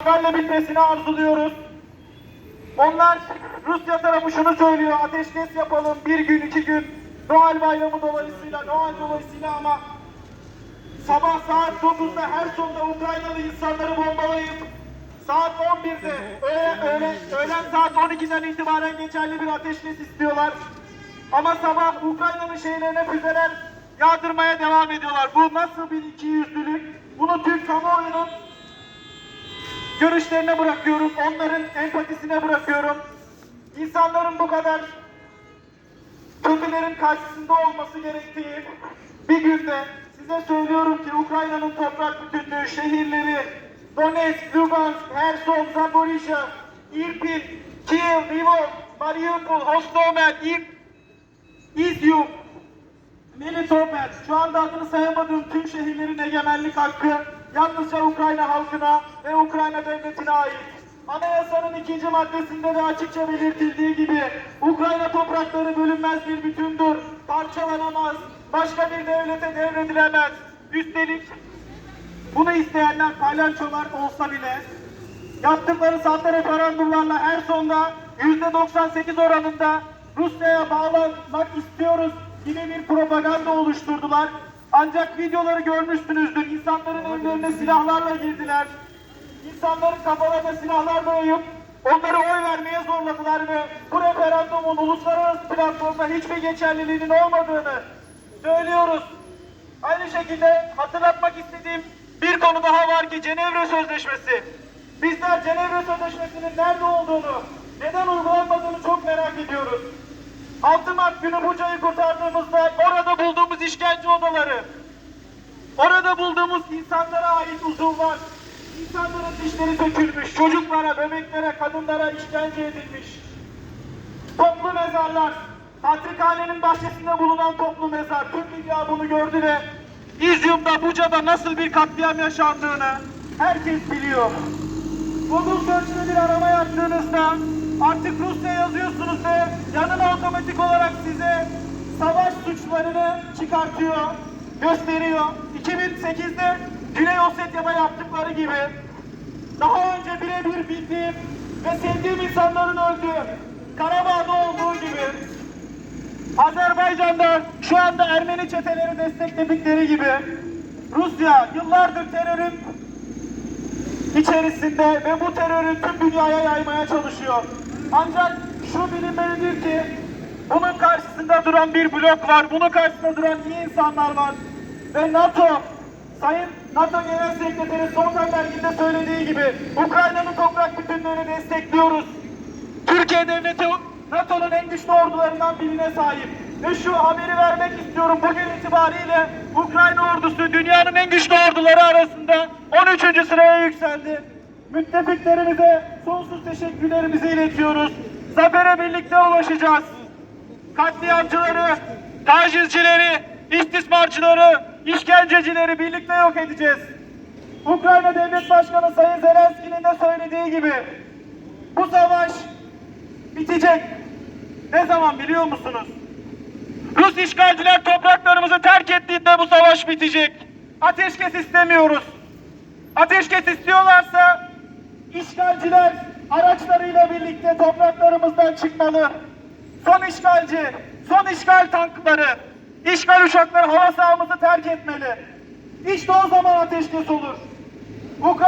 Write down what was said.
işgalle bitmesini arzuluyoruz. Onlar Rusya tarafı şunu söylüyor. Ateşkes yapalım bir gün iki gün. Noel bayramı dolayısıyla, Noel dolayısıyla ama sabah saat 9'da her sonda Ukraynalı insanları bombalayıp saat 11'de öğle, öğle, öğlen saat 12'den itibaren geçerli bir ateşkes istiyorlar. Ama sabah Ukrayna'nın şehirlerine füzeler yağdırmaya devam ediyorlar. Bu nasıl bir ikiyüzlülük? Bunu Türk kamuoyunun görüşlerine bırakıyorum. Onların empatisine bırakıyorum. İnsanların bu kadar kötülerin karşısında olması gerektiği bir günde size söylüyorum ki Ukrayna'nın toprak bütünlüğü, şehirleri, Donetsk, Lugansk, Herson, Zaporizhia, Irpin, Kiev, Lvov, Mariupol, Hostomel, İp, İzyum, Melitopol, şu anda adını sayamadığım tüm şehirlerin egemenlik hakkı yalnızca Ukrayna halkına ve Ukrayna devletine ait. Anayasanın ikinci maddesinde de açıkça belirtildiği gibi Ukrayna toprakları bölünmez bir bütündür, parçalanamaz, başka bir devlete devredilemez. Üstelik bunu isteyenler palyaçolar olsa bile yaptıkları sahte referandumlarla her sonda %98 oranında Rusya'ya bağlanmak istiyoruz gibi bir propaganda oluşturdular. Ancak videoları görmüşsünüzdür. İnsanların önlerine silahlarla girdiler. İnsanların kafalarına silahlar dayayıp onları oy vermeye zorladılar ve bu referandumun uluslararası platformda hiçbir geçerliliğinin olmadığını söylüyoruz. Aynı şekilde hatırlatmak istediğim bir konu daha var ki Cenevre Sözleşmesi. Bizler Cenevre Sözleşmesi'nin nerede olduğunu, neden uygulanmadığını çok merak ediyoruz. 6 Mart günü Buca'yı kurtardığımızda orada bulduğumuz işkence odaları, orada bulduğumuz insanlara ait uzuvlar, insanların dişleri dökülmüş, çocuklara, bebeklere, kadınlara işkence edilmiş. Toplu mezarlar, Patrikhane'nin bahçesinde bulunan toplu mezar, tüm dünya bunu gördü ve İzyum'da, Buca'da nasıl bir katliam yaşandığını herkes biliyor. Google Search'te bir arama yaptığınızda artık Rusya yazıyorsunuz ve yanına otomatik olarak size savaş suçlarını çıkartıyor, gösteriyor. 2008'de Güney Ossetya'da yaptıkları gibi daha önce birebir bildiğim ve sevdiğim insanların öldüğü Karabağ'da olduğu gibi Azerbaycan'da şu anda Ermeni çeteleri destekledikleri gibi Rusya yıllardır terörün içerisinde ve bu terörü tüm dünyaya yaymaya çalışıyor. Ancak şu bilinmelidir ki bunun karşısında duran bir blok var, bunun karşısında duran iyi insanlar var. Ve NATO, Sayın NATO Genel Sekreteri Stoltenberg'in de söylediği gibi Ukrayna'nın toprak bütünlüğünü destekliyoruz. Türkiye devleti NATO'nun en güçlü ordularından birine sahip. Ve şu haberi vermek istiyorum. Bugün itibariyle Ukrayna ordusu dünyanın en güçlü orduları arasında 13. sıraya yükseldi. Müttefiklerimize sonsuz teşekkürlerimizi iletiyoruz. Zafere birlikte ulaşacağız. Katliamcıları, tacizcileri, istismarcıları, işkencecileri birlikte yok edeceğiz. Ukrayna Devlet Başkanı Sayın Zelenski'nin de söylediği gibi bu savaş bitecek. Ne zaman biliyor musunuz? Rus işgalciler topraklarımızı terk ettiğinde bu savaş bitecek. Ateşkes istemiyoruz. Ateşkes istiyorlarsa işgalciler araçlarıyla birlikte topraklarımızdan çıkmalı. Son işgalci, son işgal tankları, işgal uçakları hava sahamızı terk etmeli. İşte o zaman ateşkes olur. Ukrayna